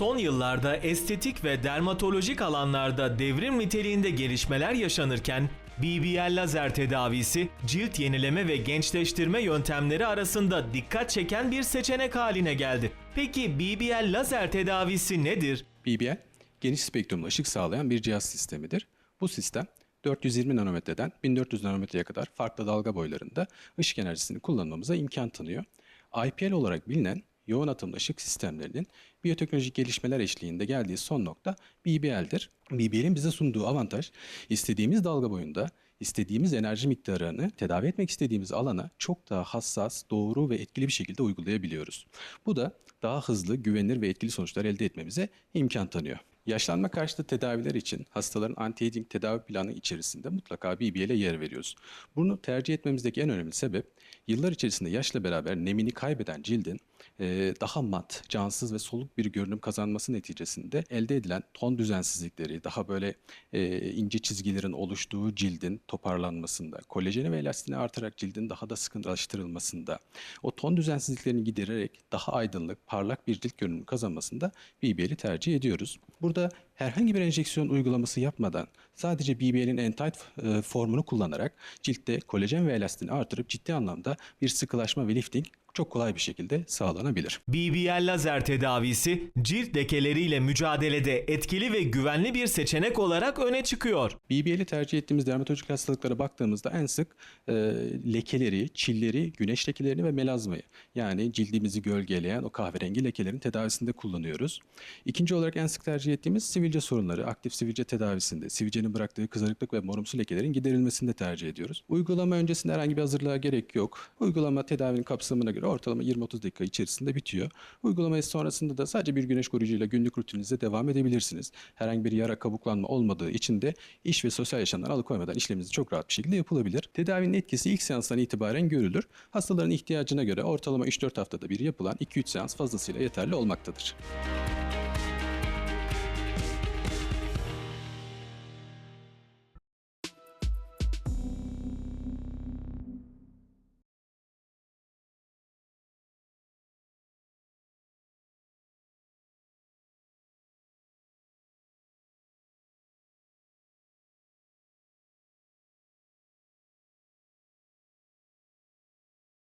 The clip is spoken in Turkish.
Son yıllarda estetik ve dermatolojik alanlarda devrim niteliğinde gelişmeler yaşanırken BBL lazer tedavisi cilt yenileme ve gençleştirme yöntemleri arasında dikkat çeken bir seçenek haline geldi. Peki BBL lazer tedavisi nedir? BBL, geniş spektrumlu ışık sağlayan bir cihaz sistemidir. Bu sistem 420 nanometreden 1400 nanometreye kadar farklı dalga boylarında ışık enerjisini kullanmamıza imkan tanıyor. IPL olarak bilinen yoğun atımlı ışık sistemlerinin biyoteknolojik gelişmeler eşliğinde geldiği son nokta BBL'dir. BBL'in bize sunduğu avantaj istediğimiz dalga boyunda istediğimiz enerji miktarını tedavi etmek istediğimiz alana çok daha hassas, doğru ve etkili bir şekilde uygulayabiliyoruz. Bu da daha hızlı, güvenilir ve etkili sonuçlar elde etmemize imkan tanıyor. Yaşlanma karşıtı tedaviler için hastaların anti-aging tedavi planı içerisinde mutlaka BBL'e yer veriyoruz. Bunu tercih etmemizdeki en önemli sebep yıllar içerisinde yaşla beraber nemini kaybeden cildin daha mat, cansız ve soluk bir görünüm kazanması neticesinde elde edilen ton düzensizlikleri, daha böyle eee, ince çizgilerin oluştuğu cildin toparlanmasında, kolajeni ve elastini artarak cildin daha da sıkılaştırılmasında, o ton düzensizliklerini gidererek daha aydınlık, parlak bir cilt görünümü kazanmasında BBL'i tercih ediyoruz. Burada herhangi bir enjeksiyon uygulaması yapmadan sadece BBL'in en-tight e, formunu kullanarak ciltte kolajen ve elastini artırıp ciddi anlamda bir sıkılaşma ve lifting çok kolay bir şekilde sağlanabilir. BBL lazer tedavisi cilt lekeleriyle mücadelede etkili ve güvenli bir seçenek olarak öne çıkıyor. BBL'i tercih ettiğimiz dermatolojik hastalıklara baktığımızda en sık e, lekeleri, çilleri, güneş lekelerini ve melazmayı yani cildimizi gölgeleyen o kahverengi lekelerin tedavisinde kullanıyoruz. İkinci olarak en sık tercih ettiğimiz sivilce sorunları, aktif sivilce tedavisinde, sivilcenin bıraktığı kızarıklık ve morumsu lekelerin giderilmesinde tercih ediyoruz. Uygulama öncesinde herhangi bir hazırlığa gerek yok. Uygulama tedavinin kapsamına göre ortalama 20-30 dakika içerisinde bitiyor. Uygulamayı sonrasında da sadece bir güneş koruyucuyla günlük rutininize devam edebilirsiniz. Herhangi bir yara kabuklanma olmadığı için de iş ve sosyal yaşamdan alıkoymadan işleminiz çok rahat bir şekilde yapılabilir. Tedavinin etkisi ilk seanstan itibaren görülür. Hastaların ihtiyacına göre ortalama 3-4 haftada bir yapılan 2-3 seans fazlasıyla yeterli olmaktadır.